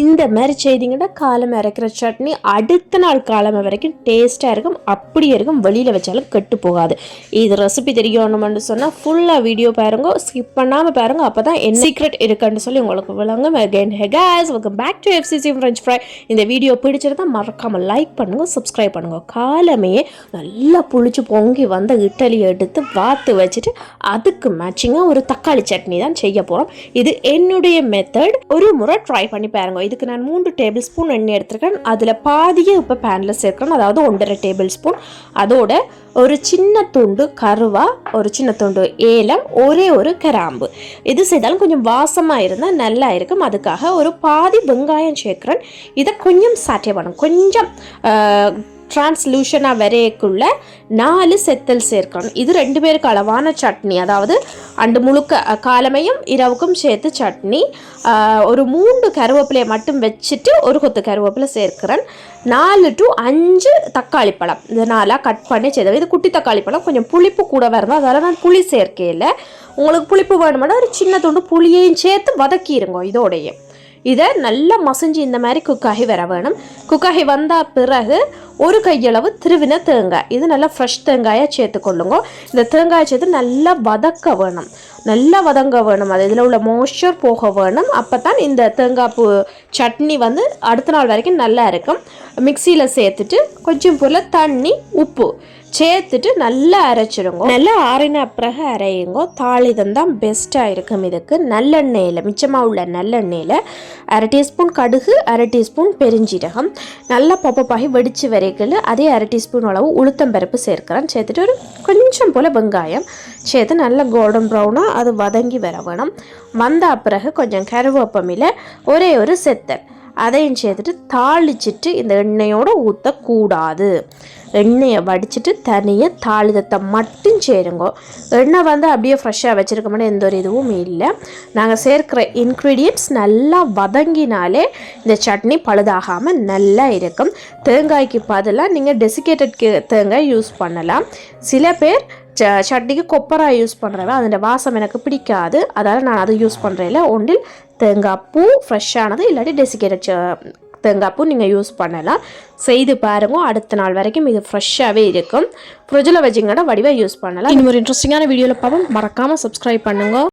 இந்த மாதிரி செய்திங்கன்னா காலம் இறக்குற சட்னி அடுத்த நாள் காலமை வரைக்கும் டேஸ்ட்டாக இருக்கும் அப்படியே இருக்கும் வெளியில் வச்சாலும் கெட்டு போகாது. இது ரெசிபி தெரியணும்னு சொன்னால் ஃபுல்லாக வீடியோ பாருங்க ஸ்கிப் பண்ணாமல் பாருங்க அப்போ தான் என்ன சீக்ரெட் இருக்குன்னு சொல்லி உங்களுக்கு விளங்கும். Again ஹெகாஸ் welcome back to FCC French fry இந்த வீடியோ பிடிச்சிருந்தா மறக்காமல் லைக் பண்ணுங்க சப்ஸ்கிரைப் பண்ணுங்க. காலமே நல்லா புளிச்சு பொங்கி வந்த இட்டலியை எடுத்து வாத்து வச்சுட்டு அதுக்கு மேட்சிங்காக ஒரு தக்காளி சட்னி தான் செய்ய போகிறோம் இது என்னுடைய மெத்தட் ஒரு முறை ட்ரை பண்ணி பாருங்க. இதுக்கு நான் மூன்று டேபிள் ஸ்பூன் எண்ணெய் எடுத்திருக்கேன். அதில் பாதியே இப்போ பேனில் சேர்க்கணும். அதாவது ஒன்றரை டேபிள் ஸ்பூன் அதோட ஒரு சின்ன துண்டு கருவா ஒரு சின்ன துண்டு ஏலம் ஒரே ஒரு கிராம்பு. இது செய்தாலும் கொஞ்சம் வாசமாக இருந்தால் நல்லா இருக்கும். அதுக்காக ஒரு பாதி வெங்காயம் சேர்க்குறேன். இதை கொஞ்சம் சாட்டே பண்ணும் கொஞ்சம் டிரான்ஸ்லூஷனாக வரையக்குள்ள நாலு செத்தல் சேர்க்கணும். இது ரெண்டு பேருக்கு அளவான சட்னி. அதாவது அண்டு முழுக்க காலமையும் இரவுக்கும் சேர்த்து சட்னி. ஒரு மூன்று கருவேப்பிலையை மட்டும் வச்சுட்டு ஒரு கொத்து கருவேப்பிலை சேர்க்கிறேன். நாலு டு அஞ்சு தக்காளி பழம். இது நாலாக கட் பண்ணி செய்தது இது குட்டி தக்காளி பழம். கொஞ்சம் புளிப்பு கூட வரணும். அதனால் நான் புளி சேர்க்கையில். உங்களுக்கு புளிப்பு வேணுமானா ஒரு சின்ன துண்டு புளியையும் சேர்த்து வதக்கிடுங்க இதோடையே. இதை நல்லா மசிஞ்சு இந்த மாதிரி குக்காகி வர வேணும். குக்காகி வந்த பிறகு ஒரு கையளவு திருவின தேங்காய். இது நல்லா ஃப்ரெஷ் தேங்காயாக சேர்த்துக்கொள்ளுங்க இந்த தேங்காயை சேர்த்து நல்லா வதக்க வேணும். நல்லா வதங்க வேணும். அது இதில் உள்ள மோய்ஸ்சர் போக வேணும். அப்போ தான் இந்த தேங்காய் பூ சட்னி வந்து அடுத்த நாள் வரைக்கும் நல்லா இருக்கும். மிக்சியில் சேர்த்துட்டு கொஞ்சம் போல் தண்ணி உப்பு சேர்த்துட்டு நல்லா அரைச்சிடுங்க. நல்லா ஆறின பிறகு அரையுங்க. தாளிதம் தான் பெஸ்ட்டாக இருக்கும். இதுக்கு நல்லெண்ணெயில் மிச்சமாக உள்ள நல்லெண்ணெயில் அரை டீஸ்பூன் கடுகு அரை டீஸ்பூன் பெருஞ்சீரகம். நல்லா பப்பப்பாகி வெடிச்சு வரைக்கல. அதே அரை டீஸ்பூன் அளவு உளுத்தம்பருப்பு சேர்க்கிறேன். சேர்த்துட்டு ஒரு கொஞ்சம் போல் வெங்காயம் சேர்த்து நல்லா கோல்டன் ப்ரௌனாக அது வதங்கி வர வேணும். வந்த பிறகு கொஞ்சம் கருவேப்பமில ஒரே ஒரு செத்தல். அதையும் சேர்த்துட்டு தாளிச்சிட்டு இந்த எண்ணெயோடு ஊற்றக்கூடாது எண்ணெயை வடிச்சிட்டு தனியாக தாளிதத்தை மட்டும் சேருங்க. எண்ணெய் வந்து அப்படியே ஃப்ரெஷ்ஷாக வச்சுருக்கோம்னா எந்த ஒரு இதுவும் இல்லை. நாங்கள் சேர்க்கிற இன்க்ரீடியன்ட்ஸ் நல்லா வதங்கினாலே இந்த சட்னி பழுதாகாமல் நல்லா இருக்கும். தேங்காய்க்கு பதிலாக நீங்கள் டெசிகேட்டட் தேங்காய் யூஸ் பண்ணலாம். சில பேர் ச சட்னிக்கு கொப்பரா யூஸ் பண்ணுறவன் அதோட வாசம் எனக்கு பிடிக்காது. அதால் நான் அதை யூஸ் பண்ணுறதில்ல ஒன்றில் தேங்காய் பூ ஃப்ரெஷ்ஷானது இல்லாட்டி டெசிகேட்டட் தேங்காய் பூ நீங்கள் யூஸ் பண்ணலாம். செய்து பாருங்கள் அடுத்த நாள் வரைக்கும் இது ஃப்ரெஷ்ஷாகவே இருக்கும். ஃப்ரிட்ஜில் வச்சிங்கன்னா வடிவாக யூஸ் பண்ணலாம். இன்னும் ஒரு இன்ட்ரெஸ்டிங்கான வீடியோவில் பார்ப்போம். மறக்காமல் சப்ஸ்கிரைப் பண்ணுங்க.